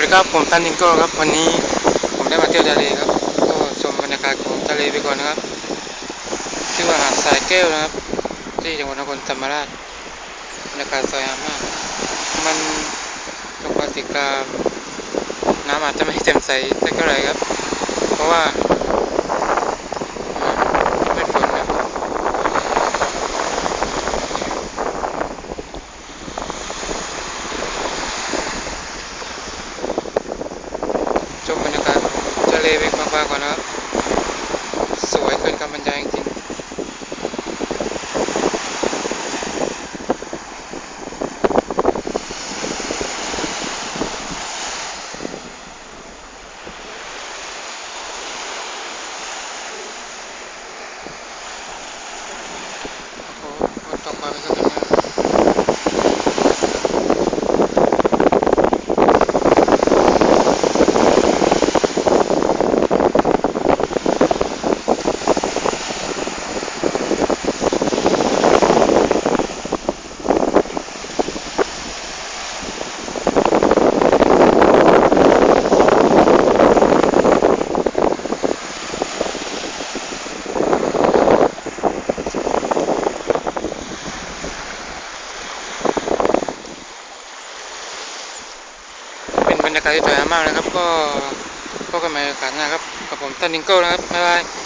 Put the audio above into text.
วัสดีครับผมทันนิงโก้ครับวันนี้ผมได้มาเที่ยวทะเลครับก็ชมบรรยากาศของทะเลไปก่อนนะครับชื่อว่าหาดทรายแก้วนะครับ ที่จังหวัดนครศรีธรรมราชบรรยากาศสวยงามมาก มันตกปลาสีกาน้ำอาจจะไม่แจ่มใสสักเท่าไหร่ครับ เพราะว่าเป็นฝนครับ ชมบรรยากาศ ทะเลไปบากๆก่อนนะสวยเกินคำบรรยายจริงๆโอ้โหฝนตกมาเป็นกระเป็นงเป็นบ รรยากาศที่สวยงามมากนะครับ ก็พบกันใหม่โอกาสหน้าครับกับผมตันนิงโก้นะครับบ๊ายบาย